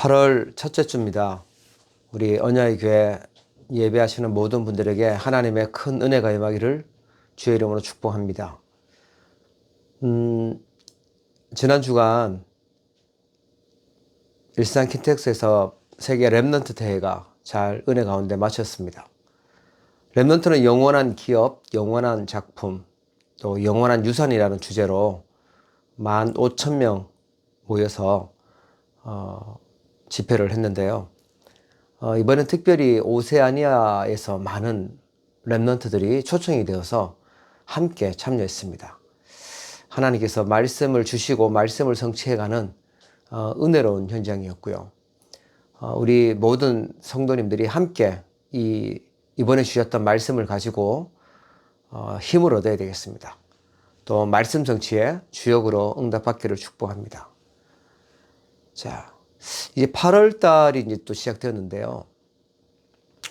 8월 첫째 주입니다. 우리 언야의 교회 예배하시는 모든 분들에게 하나님의 큰 은혜가 임하기를 주의 이름으로 축복합니다. 음, 지난 주간 일산 킨텍스에서 세계 랩넌트 대회가 잘 은혜 가운데 마쳤습니다. 랩넌트는 영원한 기업, 영원한 작품, 또 영원한 유산이라는 주제로 15,000명 모여서 어, 집회를 했는데요. 어, 이번엔 특별히 오세아니아에서 많은 랩런트들이 초청이 되어서 함께 참여했습니다. 하나님께서 말씀을 주시고 말씀을 성취해가는 어, 은혜로운 현장이었고요. 어, 우리 모든 성도님들이 함께 이 이번에 주셨던 말씀을 가지고 어, 힘을 얻어야 되겠습니다. 또 말씀 성취에 주역으로 응답받기를 축복합니다. 자, 이제 8월 달이 이제 또 시작되었는데요.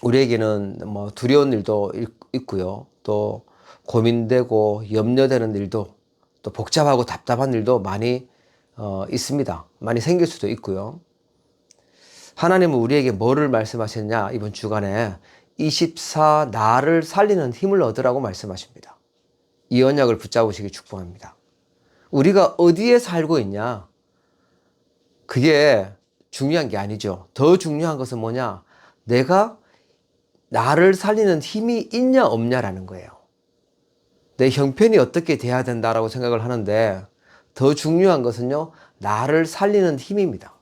우리에게는 뭐 두려운 일도 있고요. 또 고민되고 염려되는 일도 또 복잡하고 답답한 일도 많이 어, 있습니다. 많이 생길 수도 있고요. 하나님은 우리에게 뭐를 말씀하셨냐? 이번 주간에 24 나를 살리는 힘을 얻으라고 말씀하십니다. 이 언약을 붙잡으시기 축복합니다. 우리가 어디에 살고 있냐? 그게 중요한 게 아니죠. 더 중요한 것은 뭐냐? 내가 나를 살리는 힘이 있냐 없냐라는 거예요. 내 형편이 어떻게 돼야 된다라고 생각을 하는데 더 중요한 것은요. 나를 살리는 힘입니다.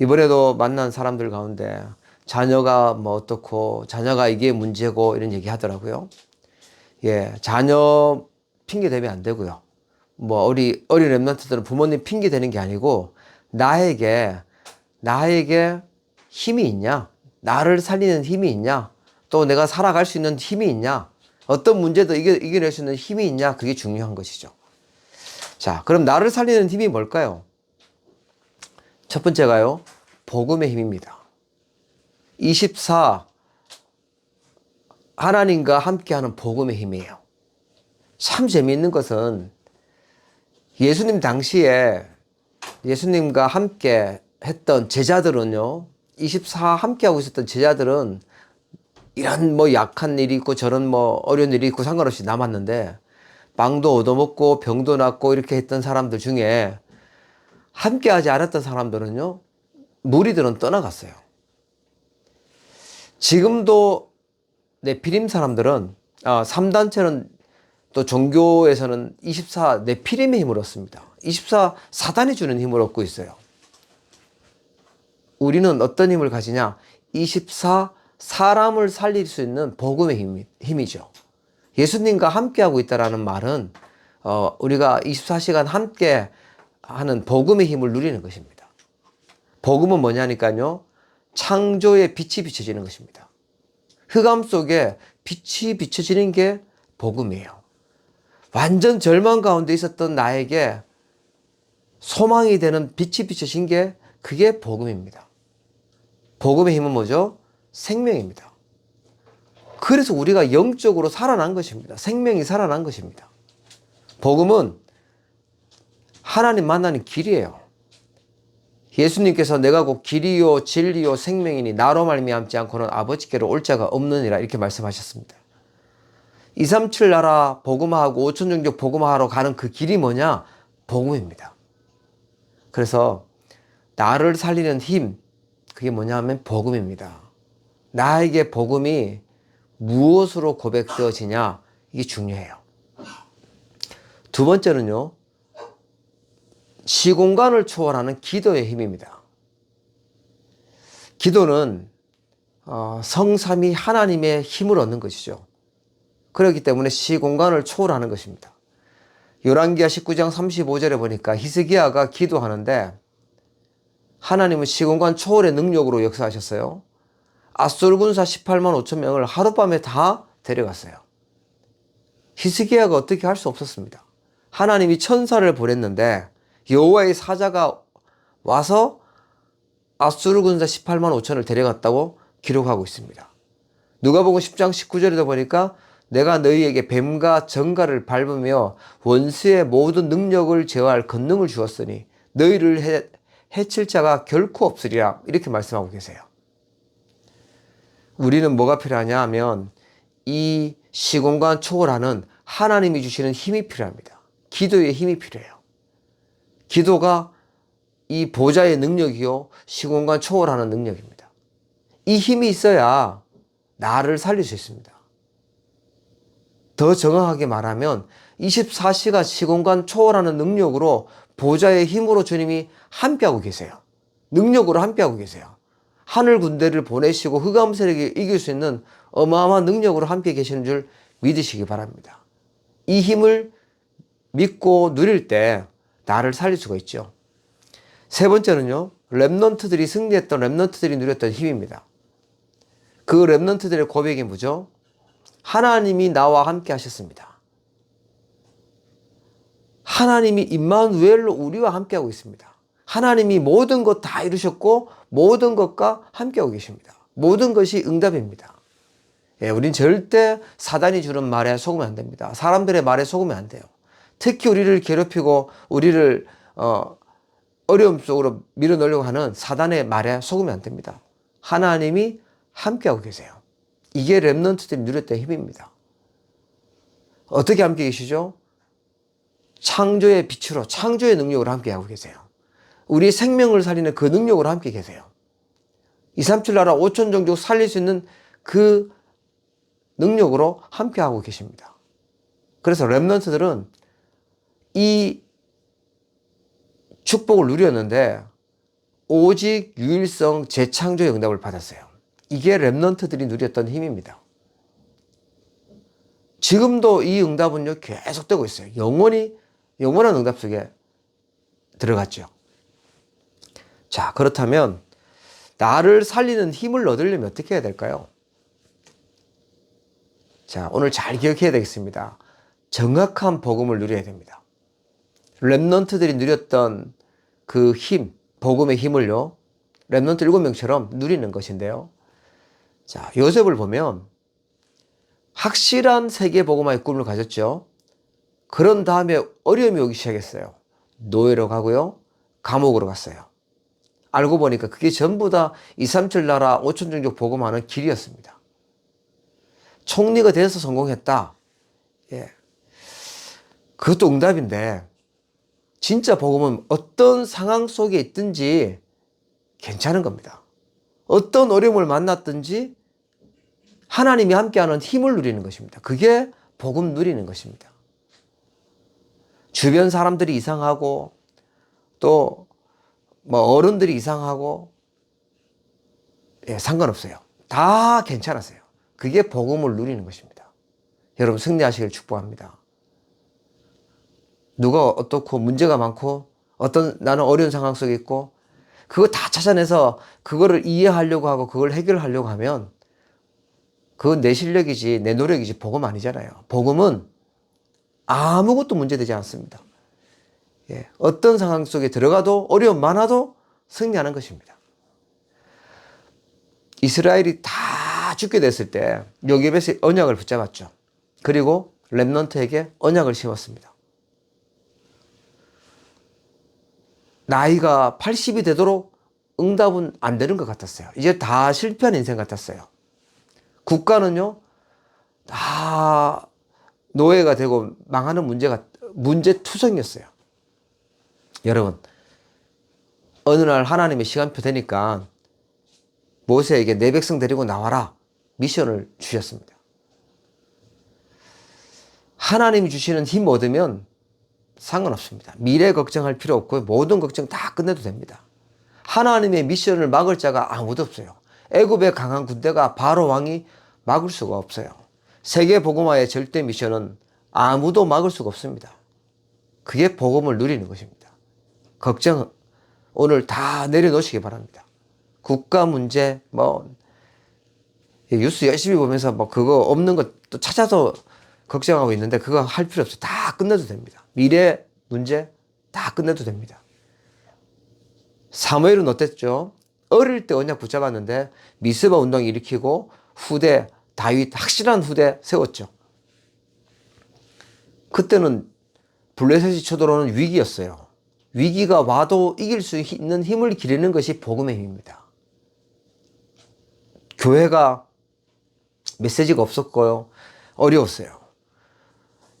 이번에도 만난 사람들 가운데 자녀가 뭐 어떻고 자녀가 이게 문제고 이런 얘기 하더라고요. 예, 자녀 핑계 대면 안 되고요. 뭐 우리 어린 랩런트들은 부모님 핑계 대는 게 아니고 나에게 나에게 힘이 있냐? 나를 살리는 힘이 있냐? 또 내가 살아갈 수 있는 힘이 있냐? 어떤 문제도 이겨, 이겨낼 수 있는 힘이 있냐? 그게 중요한 것이죠. 자, 그럼 나를 살리는 힘이 뭘까요? 첫 번째가요, 복음의 힘입니다. 24, 하나님과 함께하는 복음의 힘이에요. 참 재미있는 것은 예수님 당시에 예수님과 함께 했던 제자들은요, 24 함께 하고 있었던 제자들은 이런 뭐 약한 일이 있고 저런 뭐 어려운 일이 있고 상관없이 남았는데 빵도 얻어먹고 병도 낫고 이렇게 했던 사람들 중에 함께 하지 않았던 사람들은요, 무리들은 떠나갔어요. 지금도 네피림 사람들은, 아, 3단체는 또 종교에서는 24 네피림의 힘을 얻습니다. 24 사단이 주는 힘을 얻고 있어요. 우리는 어떤 힘을 가지냐? 24 사람을 살릴 수 있는 복음의 힘, 힘이죠. 예수님과 함께하고 있다라는 말은 어, 우리가 24시간 함께 하는 복음의 힘을 누리는 것입니다. 복음은 뭐냐니까요. 창조의 빛이 비춰지는 것입니다. 흑암 속에 빛이 비춰지는 게 복음이에요. 완전 절망 가운데 있었던 나에게 소망이 되는 빛이 비춰진 게 그게 복음입니다. 복음의 힘은 뭐죠? 생명입니다. 그래서 우리가 영적으로 살아난 것입니다. 생명이 살아난 것입니다. 복음은 하나님 만나는 길이에요. 예수님께서 내가 곧 길이요 진리요 생명이니 나로 말미암지 않고는 아버지께로 올 자가 없느니라 이렇게 말씀하셨습니다. 237 나라 복음화하고 5천 종족 복음화하러 가는 그 길이 뭐냐? 복음입니다. 그래서 나를 살리는 힘 그게 뭐냐 하면 복음입니다. 나에게 복음이 무엇으로 고백되어지냐 이게 중요해요. 두 번째는요. 시공간을 초월하는 기도의 힘입니다. 기도는 어, 성삼이 하나님의 힘을 얻는 것이죠. 그렇기 때문에 시공간을 초월하는 것입니다. 요란기야 19장 35절에 보니까 히스기야가 기도하는데 하나님은 시공간 초월의 능력으로 역사하셨어요. 아수르 군사 18만 5천 명을 하룻밤에 다 데려갔어요. 히스기야가 어떻게 할 수 없었습니다. 하나님이 천사를 보냈는데 여호와의 사자가 와서 아수르 군사 18만 5천을 데려갔다고 기록하고 있습니다. 누가복음 10장 19절에도 보니까 내가 너희에게 뱀과 정갈을 밟으며 원수의 모든 능력을 제어할 권능을 주었으니 너희를 해, 해칠 자가 결코 없으리라 이렇게 말씀하고 계세요. 우리는 뭐가 필요하냐 하면 이 시공간 초월하는 하나님이 주시는 힘이 필요합니다. 기도의 힘이 필요해요. 기도가 이 보좌의 능력이요, 시공간 초월하는 능력입니다. 이 힘이 있어야 나를 살릴 수 있습니다. 더 정확하게 말하면 24시간 시공간 초월하는 능력으로 보좌의 힘으로 주님이 함께하고 계세요. 능력으로 함께하고 계세요. 하늘 군대를 보내시고 흑암 세력에 이길 수 있는 어마어마한 능력으로 함께 계시는 줄 믿으시기 바랍니다. 이 힘을 믿고 누릴 때 나를 살릴 수가 있죠. 세 번째는요. 랩넌트들이 승리했던 랩넌트들이 누렸던 힘입니다. 그 랩넌트들의 고백이 뭐죠? 하나님이 나와 함께 하셨습니다. 하나님이 임마누엘로 우리와 함께하고 있습니다. 하나님이 모든 것 다 이루셨고 모든 것과 함께하고 계십니다. 모든 것이 응답입니다. 예, 우린 절대 사단이 주는 말에 속으면 안 됩니다. 사람들의 말에 속으면 안 돼요. 특히 우리를 괴롭히고 우리를 어, 어려움 속으로 밀어넣으려고 하는 사단의 말에 속으면 안 됩니다. 하나님이 함께하고 계세요. 이게 랩넌트들이 누렸던 힘입니다. 어떻게 함께 계시죠? 창조의 빛으로, 창조의 능력으로 함께 하고 계세요. 우리 생명을 살리는 그 능력으로 함께 계세요. 2, 3, 7 나라 5천 종족 살릴 수 있는 그 능력으로 함께 하고 계십니다. 그래서 랩넌트들은 이 축복을 누렸는데 오직 유일성 재창조의 응답을 받았어요. 이게 랩넌트들이 누렸던 힘입니다. 지금도 이 응답은요 계속되고 있어요. 영원히 영원한 응답 속에 들어갔죠. 자 그렇다면 나를 살리는 힘을 얻으려면 어떻게 해야 될까요? 자 오늘 잘 기억해야 되겠습니다. 정확한 복음을 누려야 됩니다. 랩넌트들이 누렸던 그 힘, 복음의 힘을요, 랩넌트 일곱 명처럼 누리는 것인데요. 자, 요셉을 보면 확실한 세계 복음화의 꿈을 가졌죠. 그런 다음에 어려움이 오기 시작했어요. 노예로 가고요. 감옥으로 갔어요. 알고 보니까 그게 전부 다 2, 3, 7 나라 5천 종족 복음하는 길이었습니다. 총리가 돼서 성공했다. 예. 그것도 응답인데 진짜 복음은 어떤 상황 속에 있든지 괜찮은 겁니다. 어떤 어려움을 만났든지 하나님이 함께하는 힘을 누리는 것입니다. 그게 복음 누리는 것입니다. 주변 사람들이 이상하고 또 뭐 어른들이 이상하고 예, 상관없어요. 다 괜찮았어요. 그게 복음을 누리는 것입니다. 여러분 승리하시길 축복합니다. 누가 어떻고 문제가 많고 어떤 나는 어려운 상황 속에 있고 그거 다 찾아내서 그거를 이해하려고 하고 그걸 해결하려고 하면 그건 내 실력이지 내 노력이지 복음 아니잖아요. 복음은 아무것도 문제되지 않습니다. 예, 어떤 상황 속에 들어가도 어려움 많아도 승리하는 것입니다. 이스라엘이 다 죽게 됐을 때 요셉에서 언약을 붙잡았죠. 그리고 렘넌트에게 언약을 심었습니다. 나이가 80이 되도록 응답은 안 되는 것 같았어요. 이제 다 실패한 인생 같았어요. 국가는요, 다 노예가 되고 망하는 문제가, 문제 투성이었어요. 여러분, 어느 날 하나님의 시간표 되니까 모세에게 내 백성 데리고 나와라. 미션을 주셨습니다. 하나님이 주시는 힘 얻으면 상관없습니다. 미래 걱정할 필요 없고 모든 걱정 다 끝내도 됩니다. 하나님의 미션을 막을 자가 아무도 없어요. 애굽의 강한 군대가 바로 왕이 막을 수가 없어요. 세계 복음화의 절대 미션은 아무도 막을 수가 없습니다. 그게 복음을 누리는 것입니다. 걱정 오늘 다 내려놓으시기 바랍니다. 국가 문제 뭐 뉴스 열심히 보면서 뭐 그거 없는 것 또 찾아서 걱정하고 있는데 그거 할 필요 없어요. 다 끝내도 됩니다. 미래 문제 다 끝내도 됩니다. 사무엘은 어땠죠? 어릴 때 언약 붙잡았는데 미스바 운동 일으키고 후대 다윗 확실한 후대 세웠죠. 그때는 블레셋이 쳐들어오는 위기였어요. 위기가 와도 이길 수 있는 힘을 기르는 것이 복음의 힘입니다. 교회가 메시지가 없었고요. 어려웠어요.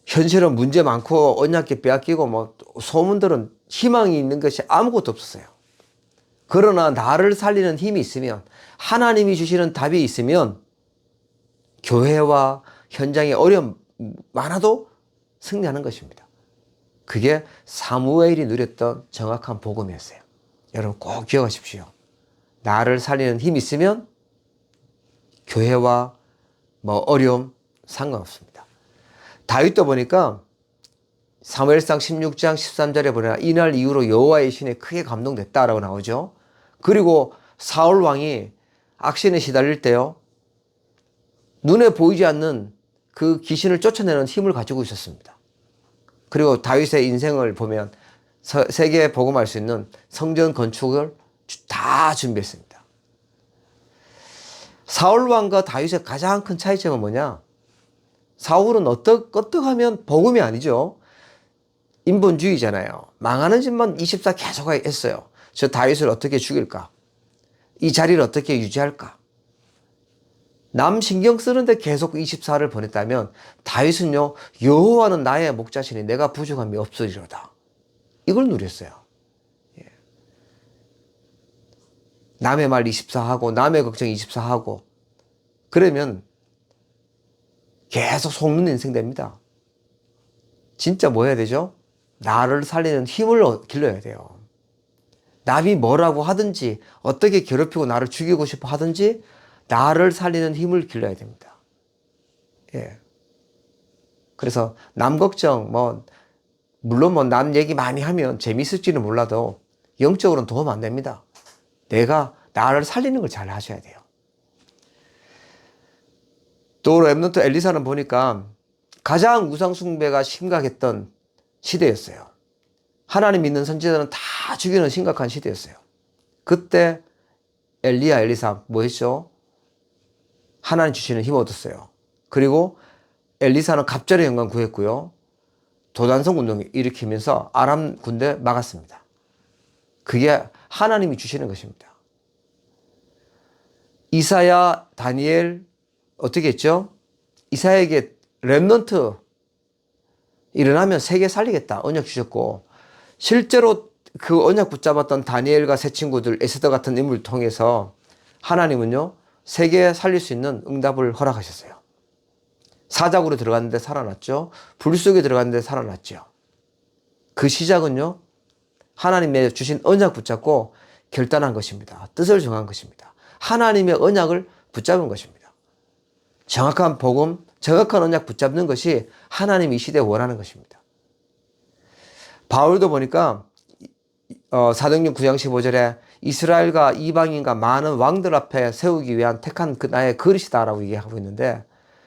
현실은 문제 많고 언약계 빼앗기고 뭐 소문들은 희망이 있는 것이 아무것도 없었어요. 그러나 나를 살리는 힘이 있으면 하나님이 주시는 답이 있으면 교회와 현장에 어려움 많아도 승리하는 것입니다. 그게 사무엘이 누렸던 정확한 복음이었어요. 여러분 꼭 기억하십시오. 나를 살리는 힘이 있으면 교회와 뭐 어려움 상관없습니다. 다윗도 보니까 사무엘상 16장 13절에 보니까 이날 이후로 여호와의 신에 크게 감동됐다라고 나오죠. 그리고 사울 왕이 악신에 시달릴 때요. 눈에 보이지 않는 그 귀신을 쫓아내는 힘을 가지고 있었습니다. 그리고 다윗의 인생을 보면 세계에 복음할 수 있는 성전 건축을 다 준비했습니다. 사울 왕과 다윗의 가장 큰 차이점은 뭐냐? 사울은 어떻, 어떡하면 복음이 아니죠. 인본주의잖아요. 망하는 짓만 24 계속 했어요. 저 다윗을 어떻게 죽일까? 이 자리를 어떻게 유지할까? 남 신경 쓰는데 계속 24를 보냈다면 다윗은요 여호와는 나의 목자시니 내가 부족함이 없으리로다. 이걸 누렸어요. 예. 남의 말 24하고 남의 걱정 24하고 그러면 계속 속는 인생 됩니다. 진짜 뭐 해야 되죠? 나를 살리는 힘을 길러야 돼요. 남이 뭐라고 하든지 어떻게 괴롭히고 나를 죽이고 싶어 하든지 나를 살리는 힘을 길러야 됩니다. 예. 그래서 남 걱정 뭐 물론 뭐 남 얘기 많이 하면 재미있을지는 몰라도 영적으로는 도움 안 됩니다. 내가 나를 살리는 걸 잘 하셔야 돼요. 또 랩노트 엘리사는 보니까 가장 우상 숭배가 심각했던 시대였어요. 하나님 믿는 선지자는 다 죽이는 심각한 시대였어요. 그때 엘리야 엘리사 뭐 했죠? 하나님 주시는 힘 얻었어요. 그리고 엘리사는 갑절의 영광 구했고요. 도단성 운동 일으키면서 아람 군대 막았습니다. 그게 하나님이 주시는 것입니다. 이사야, 다니엘 어떻게 했죠? 이사야에게 랩넌트 일어나면 세계 살리겠다 언약 주셨고 실제로 그 언약 붙잡았던 다니엘과 세 친구들 에스더 같은 인물을 통해서 하나님은요 세계 살릴 수 있는 응답을 허락하셨어요. 사작으로 들어갔는데 살아났죠. 불 속에 들어갔는데 살아났죠. 그 시작은요 하나님의 주신 언약 붙잡고 결단한 것입니다. 뜻을 정한 것입니다. 하나님의 언약을 붙잡은 것입니다. 정확한 복음, 정확한 언약 붙잡는 것이 하나님이 이 시대에 원하는 것입니다. 바울도 보니까 어, 사도행전 9장 15절에 이스라엘과 이방인과 많은 왕들 앞에 세우기 위한 택한 그 나의 그릇이다라고 얘기하고 있는데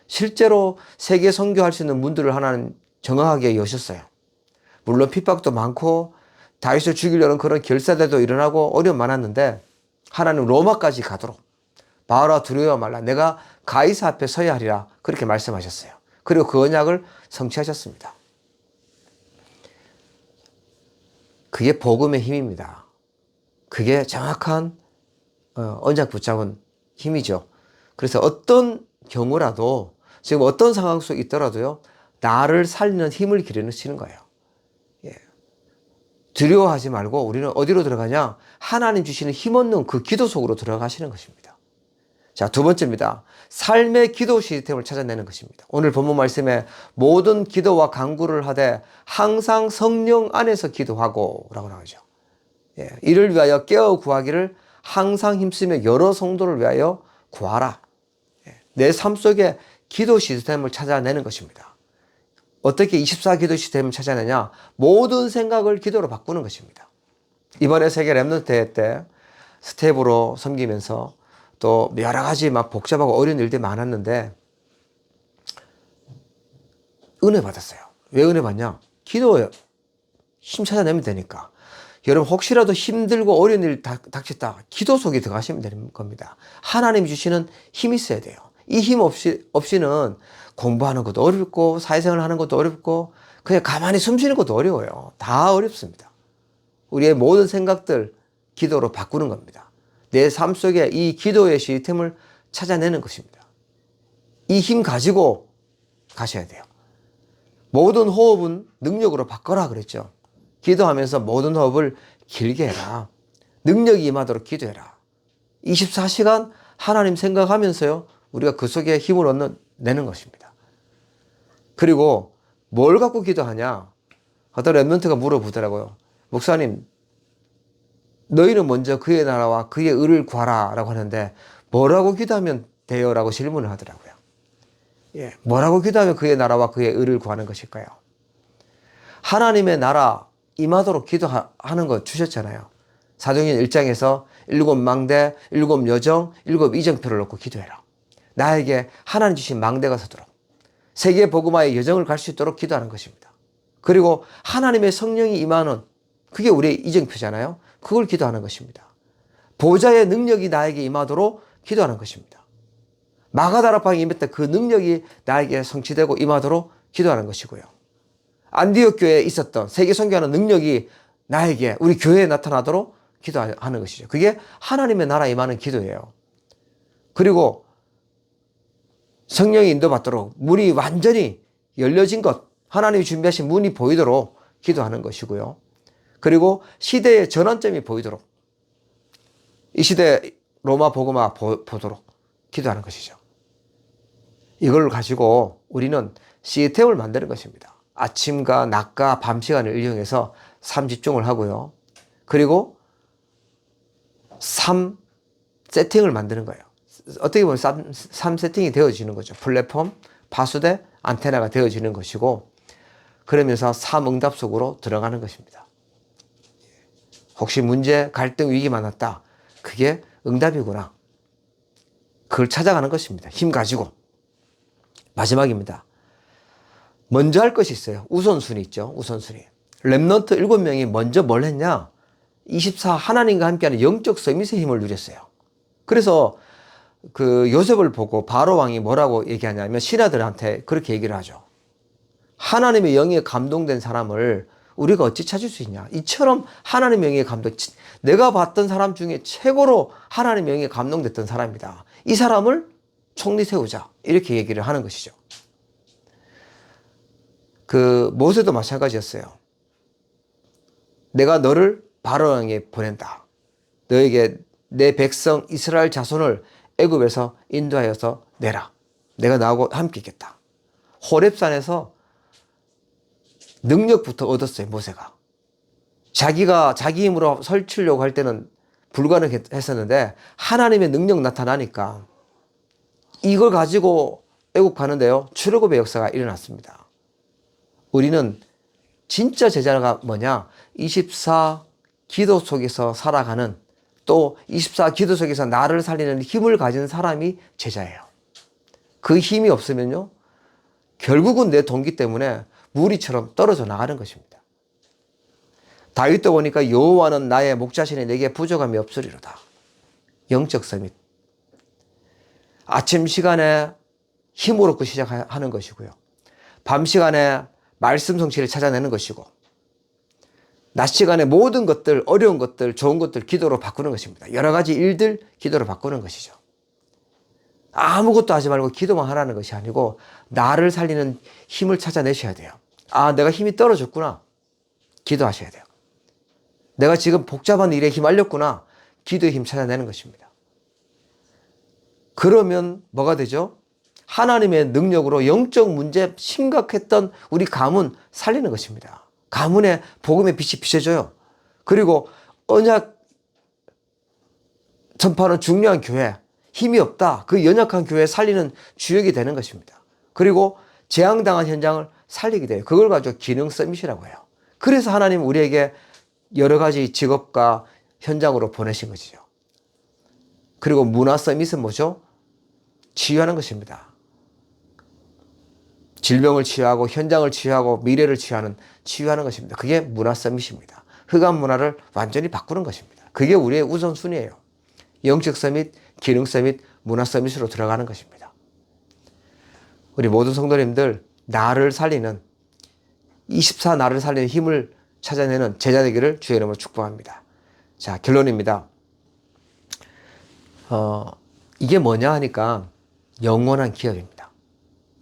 실제로 세계 선교할 수 있는 문들을 하나는 정확하게 여셨어요. 물론 핍박도 많고 다윗을 죽이려는 그런 결사대도 일어나고 어려움 많았는데 하나님 로마까지 가도록 바울아 두려워 말라 내가 가이사 앞에 서야 하리라 그렇게 말씀하셨어요. 그리고 그 언약을 성취하셨습니다. 그게 복음의 힘입니다. 그게 정확한 어, 언약 붙잡은 힘이죠. 그래서 어떤 경우라도 지금 어떤 상황 속에 있더라도요 나를 살리는 힘을 기르시는 거예요. 예. 두려워하지 말고 우리는 어디로 들어가냐? 하나님 주시는 힘 얻는 그 기도 속으로 들어가시는 것입니다. 자, 두 번째입니다. 삶의 기도 시스템을 찾아내는 것입니다. 오늘 본문 말씀에 모든 기도와 강구를 하되 항상 성령 안에서 기도하고 라고 나오죠. 예, 이를 위하여 깨어 구하기를 항상 힘쓰며 여러 성도를 위하여 구하라. 예, 내삶 속에 기도 시스템을 찾아내는 것입니다. 어떻게 24 기도 시스템을 찾아내냐? 모든 생각을 기도로 바꾸는 것입니다. 이번에 세계 랩넌트 대회 때 스텝으로 섬기면서 또 여러 가지 막 복잡하고 어려운 일들이 많았는데 은혜 받았어요. 왜 은혜 받냐? 기도에 힘 찾아내면 되니까. 여러분 혹시라도 힘들고 어려운 일 닥쳤다 기도 속에 들어가시면 되는 겁니다. 하나님이 주시는 힘이 있어야 돼요. 이 힘 없이 없이는 공부하는 것도 어렵고 사회생활 하는 것도 어렵고 그냥 가만히 숨 쉬는 것도 어려워요. 다 어렵습니다. 우리의 모든 생각들 기도로 바꾸는 겁니다. 내 삶 속에 이 기도의 시스템을 찾아내는 것입니다. 이 힘 가지고 가셔야 돼요. 모든 호흡은 능력으로 바꿔라 그랬죠. 기도하면서 모든 호흡을 길게 해라. 능력이 임하도록 기도해라. 24시간 하나님 생각하면서요. 우리가 그 속에 힘을 얻는 내는 것입니다. 그리고 뭘 갖고 기도하냐? 어떤 랩런트가 물어보더라고요. 목사님, 너희는 먼저 그의 나라와 그의 의를 구하라 라고 하는데 뭐라고 기도하면 돼요? 라고 질문을 하더라고요. 예, 뭐라고 기도하면 그의 나라와 그의 의를 구하는 것일까요? 하나님의 나라 임하도록 기도하는 거 주셨잖아요. 사도행 1장에서 일곱 망대, 일곱 여정, 일곱 이정표를 놓고 기도해라. 나에게 하나님 주신 망대가 서도록 세계 복음화의 여정을 갈 수 있도록 기도하는 것입니다. 그리고 하나님의 성령이 임하는 그게 우리의 이정표잖아요. 그걸 기도하는 것입니다. 보좌의 능력이 나에게 임하도록 기도하는 것입니다. 마가다라방에 임했던 그 능력이 나에게 성취되고 임하도록 기도하는 것이고요. 안디옥 교회에 있었던 세계 선교하는 능력이 나에게 우리 교회에 나타나도록 기도하는 것이죠. 그게 하나님의 나라 임하는 기도예요. 그리고 성령이 인도받도록 문이 완전히 열려진 것, 하나님이 준비하신 문이 보이도록 기도하는 것이고요. 그리고 시대의 전환점이 보이도록 이 시대 로마 복음화 보도록 기도하는 것이죠. 이걸 가지고 우리는 시스템을 만드는 것입니다. 아침과 낮과 밤 시간을 이용해서 삶 집중을 하고요. 그리고 삶 세팅을 만드는 거예요. 어떻게 보면 삶, 삶 세팅이 되어지는 거죠. 플랫폼, 파수대, 안테나가 되어지는 것이고 그러면서 삶 응답 속으로 들어가는 것입니다. 혹시 문제, 갈등, 위기만 왔다. 그게 응답이구나. 그걸 찾아가는 것입니다. 힘 가지고. 마지막입니다. 먼저 할 것이 있어요. 우선순위 있죠. 우선순위. 랩넌트 7명이 먼저 뭘 했냐? 24 하나님과 함께하는 영적 서밋의 힘을 누렸어요. 그래서 그 요셉을 보고 바로 왕이 뭐라고 얘기하냐면 신하들한테 그렇게 얘기를 하죠. 하나님의 영에 감동된 사람을 우리가 어찌 찾을 수 있냐? 이처럼 하나님의 영에 감동, 내가 봤던 사람 중에 최고로 하나님의 영에 감동됐던 사람이다. 이 사람을 총리 세우자. 이렇게 얘기를 하는 것이죠. 그 모세도 마찬가지였어요. 내가 너를 바로왕에 보낸다. 너에게 내 백성 이스라엘 자손을 애굽에서 인도하여서 내라. 내가 나하고 함께 있겠다. 호렙산에서 능력부터 얻었어요, 모세가. 자기가 자기 힘으로 설치려고 할 때는 불가능했었는데 하나님의 능력 나타나니까 이걸 가지고 애국 가는데요. 출애굽의 역사가 일어났습니다. 우리는 진짜 제자가 뭐냐? 24 기도 속에서 살아가는 또 24 기도 속에서 나를 살리는 힘을 가진 사람이 제자예요. 그 힘이 없으면요. 결국은 내 동기 때문에 무리처럼 떨어져 나가는 것입니다. 다윗도 보니까 여호와는 나의 목자신이 내게 부족함이 없으리로다. 영적 서밋. 아침 시간에 얻고 시작하는 것이고요. 밤 시간에 말씀 성취를 찾아내는 것이고 낮 시간에 모든 것들, 어려운 것들, 좋은 것들 기도로 바꾸는 것입니다. 여러 가지 일들 기도로 바꾸는 것이죠. 아무것도 하지 말고 기도만 하라는 것이 아니고 나를 살리는 힘을 찾아내셔야 돼요. 아, 내가 힘이 떨어졌구나. 기도하셔야 돼요. 내가 지금 복잡한 일에 휘말렸구나. 기도의 힘 찾아내는 것입니다. 그러면 뭐가 되죠? 하나님의 능력으로 영적 문제 심각했던 우리 가문 살리는 것입니다. 가문에 복음의 빛이 비춰져요. 그리고 언약 전파는 중요한 교회, 힘이 없다. 그 연약한 교회 살리는 주역이 되는 것입니다. 그리고 재앙당한 현장을 살리게 돼요. 그걸 가지고 기능 서밋이라고 해요. 그래서 하나님 우리에게 여러 가지 직업과 현장으로 보내신 것이죠. 그리고 문화 서밋은 뭐죠? 치유하는 것입니다. 질병을 치유하고 현장을 치유하고 미래를 치유하는 치유하는 것입니다. 그게 문화 서밋입니다. 흑암 문화를 완전히 바꾸는 것입니다. 그게 우리의 우선순위예요. 영적 서밋, 기능 서밋, 문화 서밋으로 들어가는 것입니다. 우리 모든 성도님들 나를 살리는 24 나를 살리는 힘을 찾아내는 제자 되기를 주의 이름으로 축복합니다. 자, 결론입니다. 어, 이게 뭐냐 하니까 영원한 기업입니다.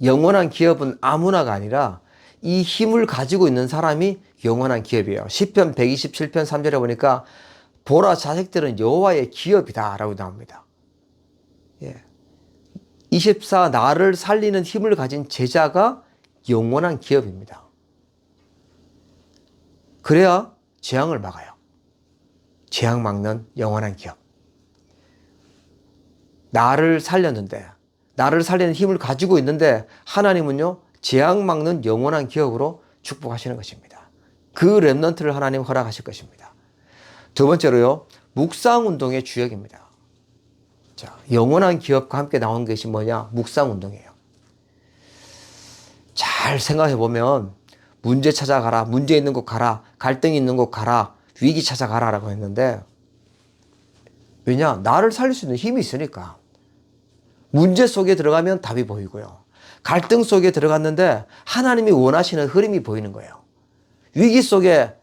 영원한 기업은 아무나가 아니라 이 힘을 가지고 있는 사람이 영원한 기업이에요. 10편 127편 3절에 보니까 보라 자식들은 여호와의 기업이다 라고 나옵니다. 예. 24 나를 살리는 힘을 가진 제자가 영원한 기업입니다. 그래야 재앙을 막아요. 재앙 막는 영원한 기업. 나를 살렸는데, 나를 살리는 힘을 가지고 있는데, 하나님은요, 재앙 막는 영원한 기업으로 축복하시는 것입니다. 그 랩런트를 하나님 허락하실 것입니다. 두 번째로요, 묵상 운동의 주역입니다. 자, 영원한 기업과 함께 나온 것이 뭐냐? 묵상 운동이에요. 잘 생각해 보면 문제 찾아가라, 문제 있는 곳 가라, 갈등 있는 곳 가라, 위기 찾아가라라고 했는데 왜냐? 나를 살릴 수 있는 힘이 있으니까. 문제 속에 들어가면 답이 보이고요. 갈등 속에 들어갔는데 하나님이 원하시는 흐름이 보이는 거예요. 위기 속에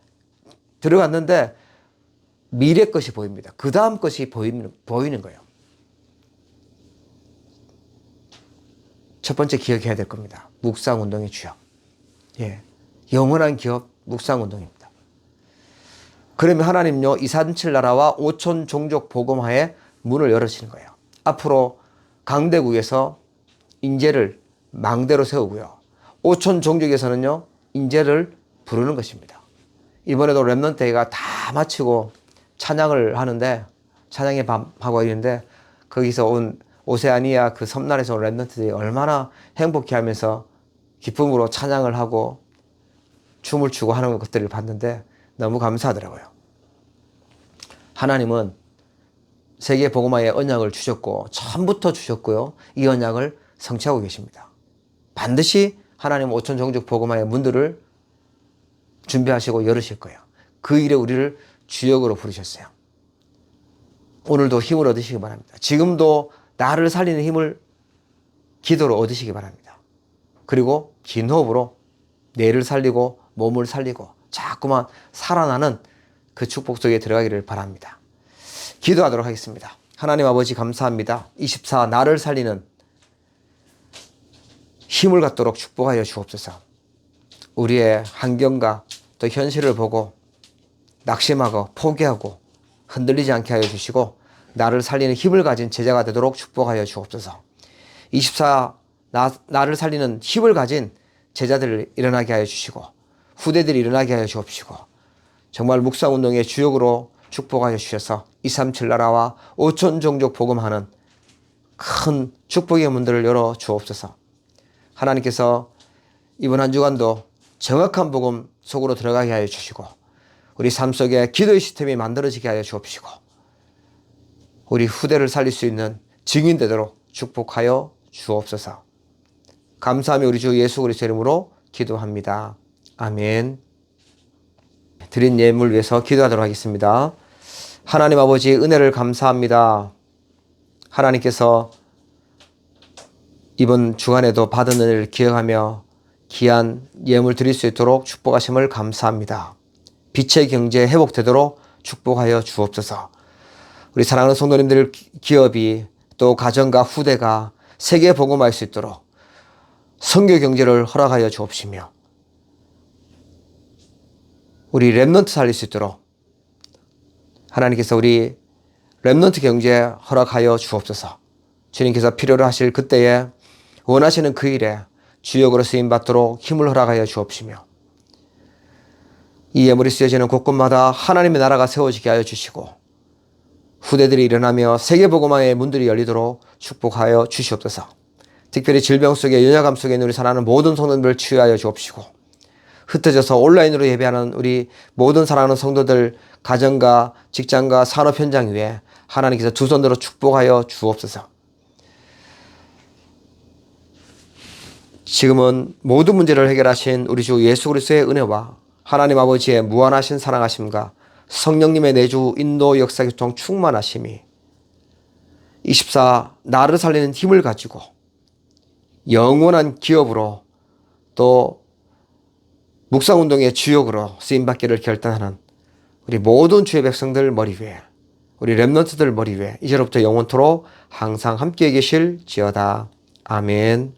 들어갔는데 미래 것이 보입니다. 그 다음 것이 보이는, 보이는 거예요. 첫 번째 기억해야 될 겁니다. 묵상 운동의 주역. 예. 영원한 기업 묵상 운동입니다. 그러면 하나님요, 237 나라와 5천 종족 복음화에 문을 열으시는 거예요. 앞으로 강대국에서 인재를 망대로 세우고요. 5천 종족에서는요, 인재를 부르는 것입니다. 이번에도 랩넌트회가 다 마치고 찬양을 하는데, 찬양의 밤하고 있는데, 거기서 온 오세아니아 그 섬나라에서 온 랩넌트들이 얼마나 행복해 하면서 기쁨으로 찬양을 하고 춤을 추고 하는 것들을 봤는데 너무 감사하더라고요. 하나님은 세계 복음화의 언약을 주셨고 처음부터 주셨고요. 이 언약을 성취하고 계십니다. 반드시 하나님 5천 종족 복음화의 문들을 준비하시고 열으실 거예요. 그 일에 우리를 주역으로 부르셨어요. 오늘도 힘을 얻으시기 바랍니다. 지금도 나를 살리는 힘을 기도로 얻으시기 바랍니다. 그리고 긴 호흡으로 뇌를 살리고 몸을 살리고 자꾸만 살아나는 그 축복 속에 들어가기를 바랍니다. 기도하도록 하겠습니다. 하나님 아버지 감사합니다. 24 나를 살리는 힘을 갖도록 축복하여 주옵소서. 우리의 환경과 또 현실을 보고 낙심하고 포기하고 흔들리지 않게 하여 주시고 나를 살리는 힘을 가진 제자가 되도록 축복하여 주옵소서. 24 나, 나를 살리는 힘을 가진 제자들을 일어나게 하여 주시고 후대들이 일어나게 하여 주옵시고 정말 묵상 운동의 주역으로 축복하여 주셔서 237 나라와 5천 종족 복음하는 큰 축복의 문들을 열어 주옵소서. 하나님께서 이번 한 주간도 정확한 복음 속으로 들어가게 하여 주시고 우리 삶 속에 기도의 시스템이 만들어지게 하여 주옵시고 우리 후대를 살릴 수 있는 증인 되도록 축복하여 주옵소서. 감사하며 우리 주 예수 그리스도 이름으로 기도합니다. 아멘. 드린 예물 위해서 기도하도록 하겠습니다. 하나님 아버지 은혜를 감사합니다. 하나님께서 이번 주간에도 받은 은혜를 기억하며 귀한 예물 드릴 수 있도록 축복하심을 감사합니다. 빛의 경제 회복되도록 축복하여 주옵소서. 우리 사랑하는 성도님들 기업이 또 가정과 후대가 세계 복음할 수 있도록 성교 경제를 허락하여 주옵시며 우리 랩넌트 살릴 수 있도록 하나님께서 우리 랩넌트 경제 허락하여 주옵소서. 주님께서 필요로 하실 그때에 원하시는 그 일에 주역으로 쓰임 받도록 힘을 허락하여 주옵시며 이 예물이 쓰여지는 곳곳마다 하나님의 나라가 세워지게 하여 주시고 후대들이 일어나며 세계복음화의 문들이 열리도록 축복하여 주시옵소서. 특별히 질병 속에 연약함 속에 우리 살아가는 모든 성도들을 치유하여 주옵시고 흩어져서 온라인으로 예배하는 우리 모든 사랑하는 성도들 가정과 직장과 산업 현장 위에 하나님께서 두 손으로 축복하여 주옵소서. 지금은 모든 문제를 해결하신 우리 주 예수 그리스도의 은혜와 하나님 아버지의 무한하신 사랑하심과 성령님의 내주 인도 역사 교통 충만하심이 24 나를 살리는 힘을 가지고 영원한 기업으로 또 묵상운동의 주역으로 쓰임받기를 결단하는 우리 모든 주의 백성들 머리 위에 우리 랩런트들 머리 위에 이제로부터 영원토록 항상 함께 계실 지어다. 아멘.